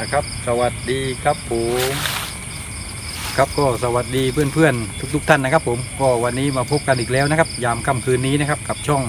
นะครับ สวัสดีครับผมครับก็สวัสดีเพื่อนๆ ทุกๆท่านนะครับ ผมก็วันนี้มาพบกันอีกแล้วนะครับ ยามค่ำคืนนี้นะครับกับช่อง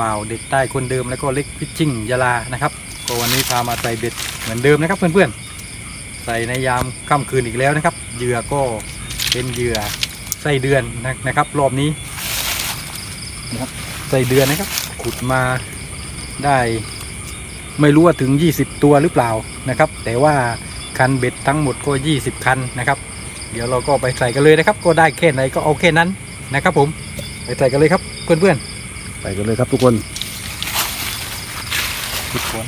บ่าวเด็กใต้คนเดิมแล้วก็เล็กพิชชิ่งยาลานะครับก็วันนี้พามาใส่เบ็ดเหมือนเดิมนะครับ เพื่อนๆ ใส่ในยามค่ำคืนอีกแล้วนะครับเหยื่อก็เป็นเหยื่อไส้เดือนนะนะครับ รอบนี้นะครับไส้เดือนนะครับ ขุดมาได้ ไม่รู้ว่าถึง 20 ตัวหรือเปล่านะครับ แต่ว่าคันเบ็ดทั้งหมดก็ 20 คันนะครับ เดี๋ยวเราก็ไปใส่กันเลยนะครับ ก็ได้แค่ไหนก็เอาแค่นั้นนะครับ ผมไปใส่กันเลยครับเพื่อนไปกันเลยครับทุกคนๆทุกคน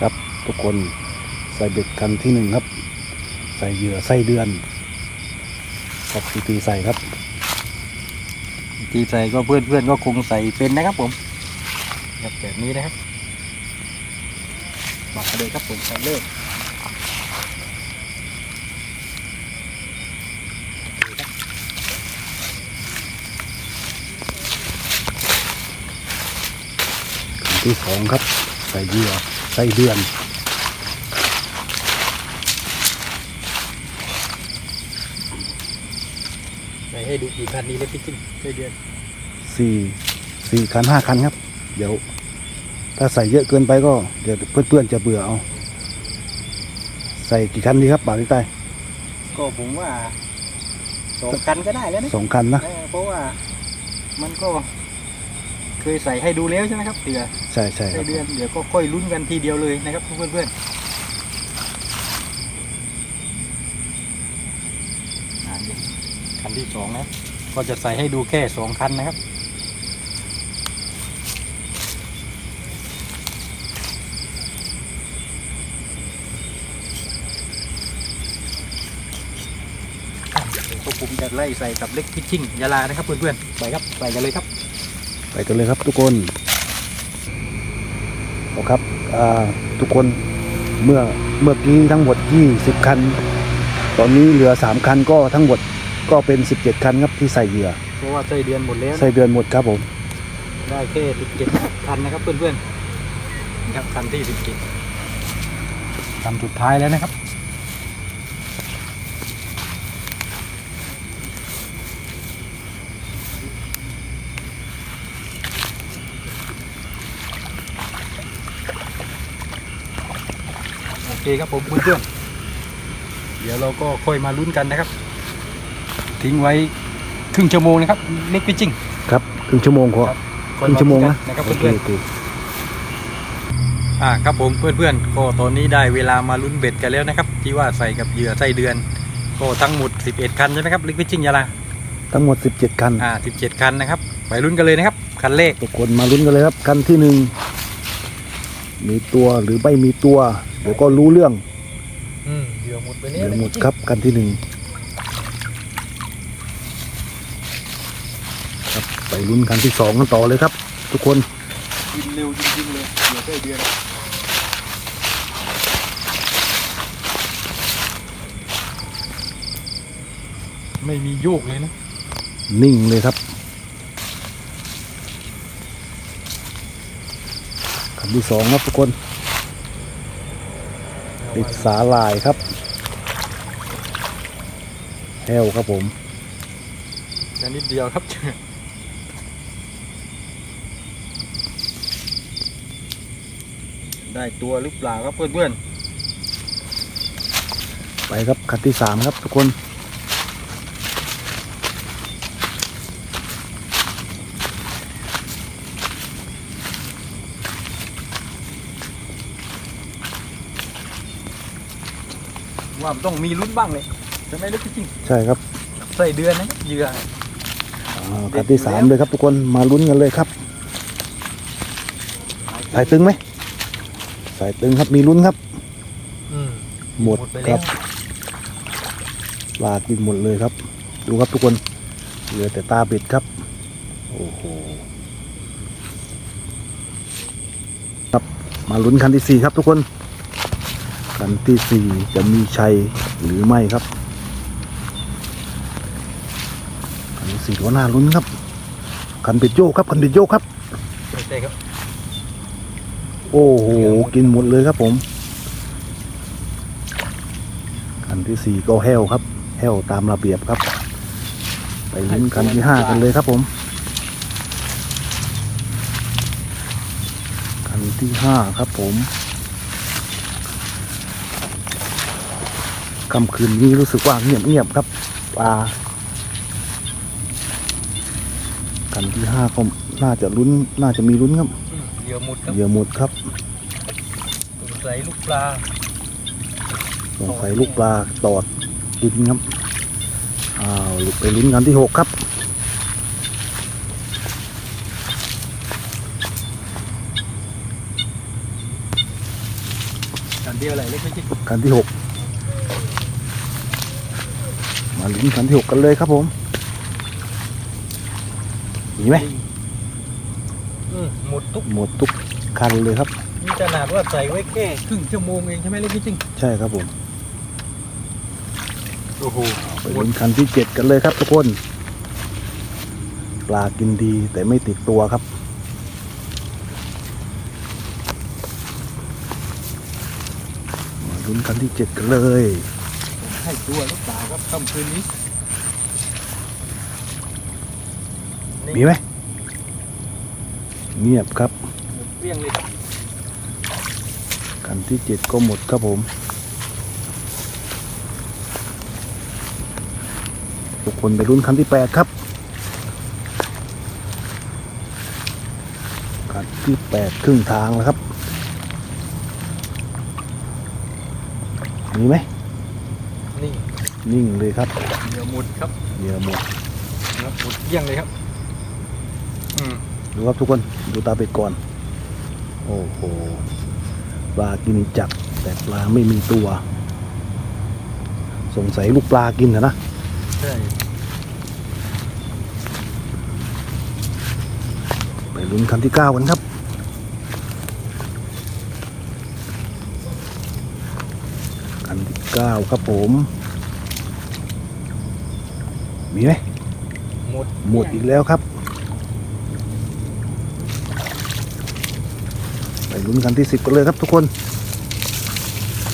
ครับทุกคนใส่เบ็ดคันที่หนึ่งครับ ใส่เหยื่อไส้เดือนครับทีตีใส่ครับทีใส่ก็เพื่อนๆก็คงใส่เป็นนะครับผมแบบแบบนี้นะครับ บอกกันเลยครับผมใส่เลยคันที่สองครับ ใส่เหยื่อไส้เดือนใส่ให้ดูกี่คันนี้เลยพี่จิ้งได้เดือนสี่สี่คันห้าคันครับ เดี๋ยว ถ้าใส่เยอะเกินไปก็เดี๋ยวเพื่อนๆจะเบื่อเอา ใส่กี่คันดีครับบ่าวที่ใต้ก็ผมว่าสองคันก็ได้แล้วนะสองคันนะเออเพราะว่ามันก็ เคยใส่ให้ดูแล้วใช่ไหมครับเสือใช่ใช่คไส้รับเดือนเดี๋ยวก็ค่อยลุ้นกันทีเดียวเลยนะครับเพื่อนๆอ่านี่คันที่สองนะก็จะใส่ให้ดูแค่สองคันนะครับอะเดี๋ยวพว กผมจะไล่ใส่กับเล็กพิชชิ่งยาลานะครับเพื่อนๆไปครับใส่กันเลยครับ ไปกันเลยครับทุกคนเอาครับอ่าทุกคนเมื่อเมื่อกี้ทั้งหมด 20 คัน ตอนนี้เหลือ 3 คันก็ทั้งหมดก็เป็น 17 คันครับที่ใส่เหยื่อเพราะว่าไส้เดือนหมดแล้วนะใส่เดือนหมดครับผมได้แค่สิบเจ็ดคันนะครับเพื่อนๆนี่ครับคันที่สิบเจ็ดคันสุดท้ายแล้วนะครับ เคครับผมเพื่อนๆเดี๋ยวเราก็ค่อยมาลุ้นกันนะครับ ทิ้งไว้ครึ่งชั่วโมงนะครับเล็กไปจริงครับครึ่งชั่วโมงขอครับครึ่งชั่วโมงนะนะครับโอเคเพื่อนโอเคๆอ่าครับผมเพื่อนๆก็ตอนนี้ได้เวลามาลุ้นเบ็ดกันแล้วนะครับ ที่ว่าใส่กับเหยื่อไส้เดือน ก็ทั้งหมด 11 คันใช่ไหมครับลิกพิชชิ่งยาลาทั้งหมด 17 คันอ่า17 คันนะครับ ไปลุ้นกันเลยนะครับ คันเลขทุกคนมาลุ้นกันเลยครับ คันที่หนึ่ง มีตัวหรือไม่มีตัว เดี๋ยวก็รู้เรื่องอืมเหยื่อหมดไปเดี๋ยวหมดครับคันที่หนึ่งครับไปลุ้นคันที่สองกันต่อเลยครับ ทุกคนยิงเร็วจริงๆเลยเหยื่อไส้เดือนไม่มีโยกเลยนะ นิ่งเลยครับ คันที่สองครับทุกคน ติดสาลายครับแฮวครับผมแค่นิดเดียวครับได้ตัวหรือเปล่าครับเพื่อนไปครับคันที่สามครับทุกคน ว่ามันต้องมีลุ้นบ้างเลยจะไม่เล็กจริงใช่ครับๆใส่เดือนนะครับเหยื่ออ่าคันที่สามเลยครับทุกคนมาลุ้นกันเลยครับ สายตึงไหมสายตึงครับมีลุ้นครับ อืม หมดไปคแล้รัว บปลากินหมดเลยครับ ดูครับทุกคนเหลือแต่ตาเบ็ดครับโอ้โหครับมาลุ้นคันที่สี่ครับทุกคน คันที่สี่จะมีชัยหรือไม่ครับคันที่สี่ก็น่าลุ้นครับคันเบ็ดโยกครับคันเบ็ดโยกครับ ไม่ใช่ครับโอ้โหกินหมดเลยครับผมคันที่สี่ก็แห้วครับ แห้วตามระเบียบครับ ไปลุ้นคันที่ห้ากันเลยครับผมคันที่ห้าครับผม ค่ำคืนนี้รู้สึกว่าเงียบเงียบๆครับปลาคันที่ห้าก็น่าจะลุ้นน่าจะมีลุ้นครับเหยื่อหมุดครับเหยื่อหมดครับใส่ลูกปลาสงสัยลูกปลาตอดดินครับอ้าวไปลุ้นกันที่หกครับกันเดียวอะไรเล็กไม่ใช่คันที่หก มาลุ้นคันที่หกกันเลยครับผมมีไหมอืมหมดทุกหมดทุกคันเลยครับ นี่ขนาดว่าใส่ไว้แค่ครึ่งชั่วโมงเองใช่ไหมเล็กไม่จริงใช่ครับผมโอ้โหไปลุ้นคันที่เจ็ดกันเลยครับทุกคน ปลากินดีแต่ไม่ติดตัวครับ มาลุ้นคันที่เจ็ดกันเลย ให้ตัวลูกปลาครับค่ำคืนนี้ มีไหมเงียบครับหมดเปรี้ยงเลยครับคันที่เจ็ดก็หมดครับผมทุกคนไปลุ้นคันที่แปดครับคันที่แปดครึ่งทางแล้วครับ มีไหม นิ่งเลยครับเหยื่อหมุดครับเหยื่อหมดครับหมดเปรี้ยงเลยครับ อืมดูครับทุกคนดูตาเป็ดก่อน โอ้โหปลากินจักรแต่ปลาไม่มีตัว สงสัยลูกปลากินนะนะใช่ไปลุ้นคันที่เก้ากันครับคันที่เก้าครับผม มีไหมหมดหมดอีกแล้วครับ ไปลุ้นคันที่สิบกันเลยครับทุกคน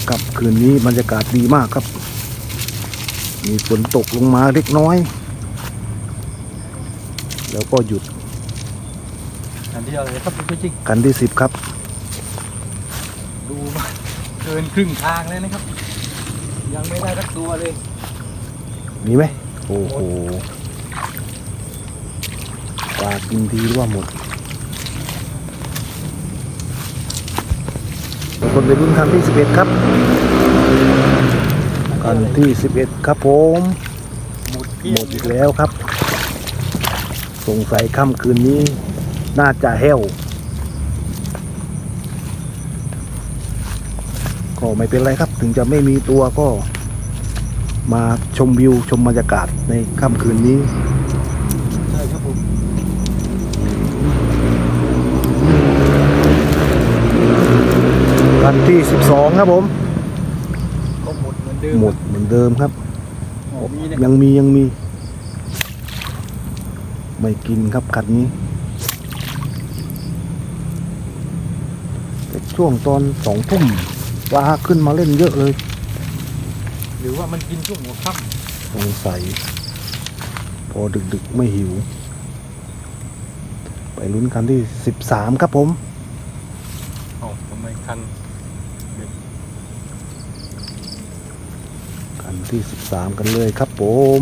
กับคืนนี้บรรยากาศดีมากครับ มีฝนตกลงมาเล็กน้อย แล้วก็หยุดอันเดียวเลยครับเล็กไม่จริงคันที่สิบครับ ดูมาเกินครึ่งทางแล้วนะครับ ยังไม่ได้สักตัวเลย มีไหม โอ้โหปลากินดีหรือว่าหมดบางคนไปรุ่นคันที่สิบเอ็ดครับคันที่สิบเอ็ดครับผม หมดเกลี้ยหงมดอีกแล้วครับ สงสัยค่ำคืนนี้น่าจะแห้วก็ไม่เป็นไรครับ ถึงจะไม่มีตัวก็ มาชมวิวชมบรรยากาศในค่ำคืนนี้ ใช่ครับผมคันที่ 12 ครับผม ก็หมดเหมือนเดิมหมดเหมือนเดิมครับ อ๋อมีนะยังมียังมี ไม่กินครับคันนี้แต่ช่วงตอนสองทุ่มปลาขึ้นมาเล่นเยอะเลยหรือ ว่ามันกินช่วงหัวค่สงสัย พอดึกๆไม่หิว ไปลุ้นคันที่13ครับผมำอ๋อทำไมคันคันที่13กันเลยครับผม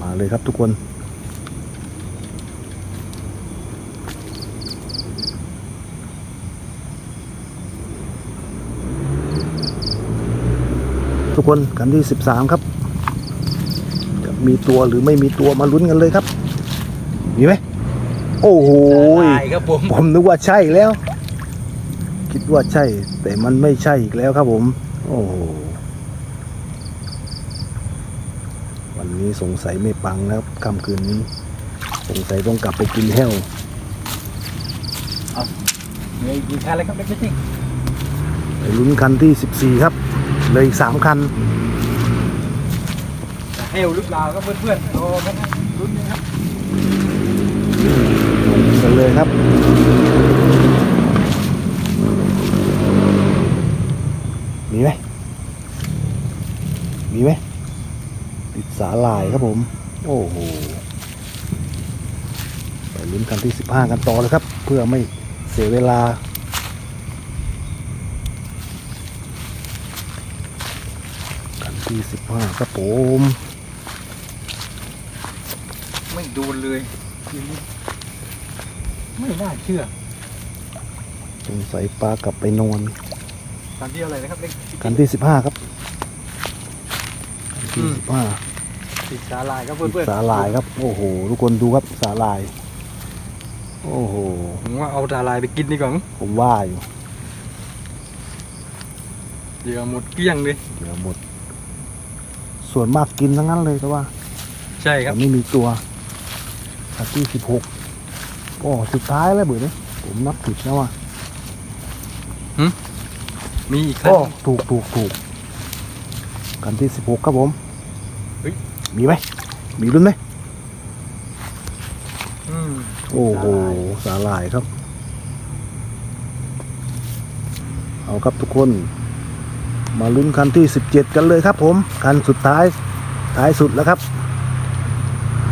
มาเลยครับทุกคน ทุกคนคันที่ 13 ครับ จะมีตัวหรือไม่มีตัวมาลุ้นกันเลยครับ มีไหม โอ้โหตายครับผมผมนึกว่าใช่แล้ว คิดว่าใช่ แต่มันไม่ใช่อีกแล้วครับผม โอ้โหวันนี้สงสัยไม่ปังแล้วค่ำคืนนี้ สงสัยต้องกลับไปกินแห้วเหลืออีกกี่คันแล้วครับเล็กไม่จริงไปลุ้นคันที่ 14 ครับ เหลยอีกสามคันจะเฮลหรือเปล่าครับเพื่อนๆรอกันนะลุ้นนะครับกันเลยครับมีไหมสาหร่ายครับผม โอ้โหไปลุ้นกันที่สิบห้ากันต่อเลยครับ เพื่อไม่เสียเวลา กันที่สิบห้าครับผมไม่โดนเลยทีนี้ไม่น่าเชื่อสงสัยปลากลับไปนอนการที่อะไรนะครับเล็กกันที่สิบห้าครับกันที่สิบห้าติดสาลายครับเพื่อนๆสาหร่ายครับ โอ้โห ทุกคนดูครับสาหร่าย โอ้โห ผมว่าเอาสาลายไปกินดีกว่ามั้งผมว่าอยู่เหยื่อหมดเกลี้ยงเลย เดี๋ยวหมด ส่วนมากกินทั้งนั้นเลยแต่ว่าใช่คแต่รับไม่มีตัวกันที่สิบหกโอ้สุดท้ายแล้วเบื่อเนี่ยผมนับผิดนะว่ามีอีกครั้โอ้งถูกถูกถูกกันที่สิบหกครับผมเฮ้ย มีไหมมีรุ่นไหมอืมโอ้โหสาหร่ายครับ เอาครับทุกคน มาลุ้นคันที่สิบเจ็ดกันเลยครับผม คันสุดท้ายท้ายสุดแล้วครับ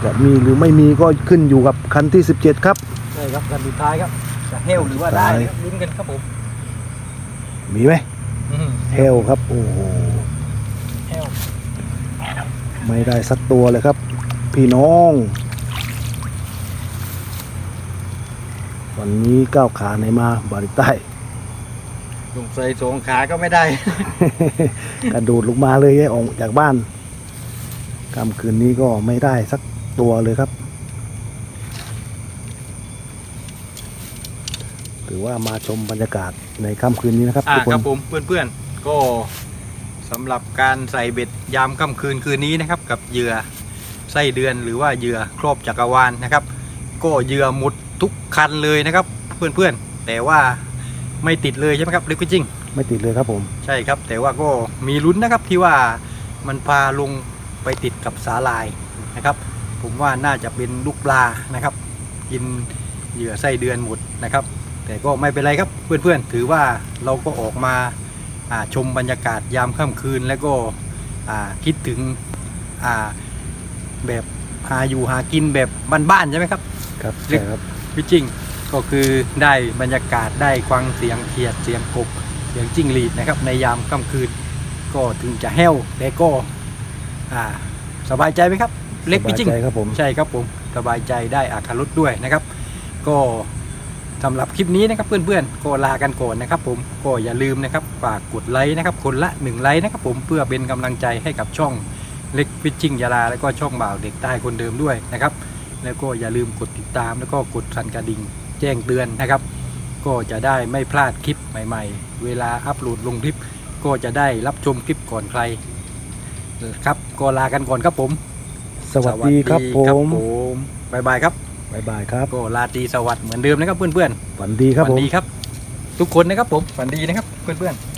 จะมีหรือไม่มีก็ขึ้นอยู่กับคันที่สิบเจ็ดครับ ใช่ครับกันสุดท้ายครับจะเฮลหรือว่าได้นะครับลุ้นกันครับผมมีไหมอืมเฮลครับ โอ้โหเฮลไม่ได้สักตัวเลยครับ พี่น้อง วันนี้ก้าวขาไหนมาบาริใต้ ลงใส่สองขาก็ไม่ได้ กระโดดลงมาเลยออกจากบ้านกำคืนนี้ก็ไม่ได้สักตัวเลยครับ ถือว่ามาชมบรรยากาศในค่ำคืนนี้นะครับอ่าทุกคครันบผมเพื่อนๆ ก็สำหรับการใส่เบ็ดยามค่ำคืนคืนนี้นะครับ กับเหยื่อไส้เดือนหรือว่าเหยื่อครอบจักรวาลนะครับ ก็เหยื่อหมดทุกคันเลยนะครับ เพื่อนๆ แต่ว่า ไม่ติดเลยใช่ไหมครับลิกจริงไม่ติดเลยครับผม ใช่ครับ แต่ว่าก็มีลุ้นนะครับที่ว่ามันพาลงไปติดกับสาลายนะครับ ผมว่าน่าจะเป็นลูกปลานะครับ กินเหยื่อไส้เดือนหมดนะครับ แต่ก็ไม่เป็นไรครับเพื่อนๆ ถือว่าเราก็ออกมาอ่าชมบรรยากาศยามค่ำคืนแล้วก็อ่าคิดถึงอ่าแบบหาอยู่หากินแบบบ้านๆใช่ไหมครับ ครับลึกใช่ครับพี่จริง ก็คือได้บรรยากาศได้ฟังเสียงเขียดเสียงกบเสียงจิ้งหรีดนะครับ ในยามค่ำคืนก็ถึงจะแห้วแต่ก็อ่าสบายใจไหมครับ เล็กพี่จริงสบายใจครับผม ใช่ครับผมสบายใจได้อาคารถด้วยนะครับ ก็สำหรับคลิปนี้นะครับเพื่อนๆก็ลากันก่อนนะครับ ผมก็อย่าลืมนะครับฝากกดไลค์นะครับ คนละหนึ่งไลค์นะครับ ผมเพื่อเป็นกำลังใจให้กับช่องเล็กฟิชชิ่งยาลาแล้วก็ช่องบ่าวเด็กใต้คนเดิมด้วยนะครับ แล้วก็อย่าลืมกดติดตามแล้วก็กดสั่นกระดิ่ง แจ้งเตือนนะครับ ก็จะได้ไม่พลาดคลิปใหม่ ๆ เวลาอัปโหลดลงคลิป ก็จะได้รับชมคลิปก่อนใครครับก็ลากันก่อนครับผม สวัสดีครับผสวัสมดีผมบายบายครับบ๊ายบายครับก็ลาตรีสวัสดิ์เหมือนเดิมนะครับเพื่อนฝันดีๆครับฝัผมดีครับ ทุกคนนะครับผมฝันดีนะครับเพื่อนๆ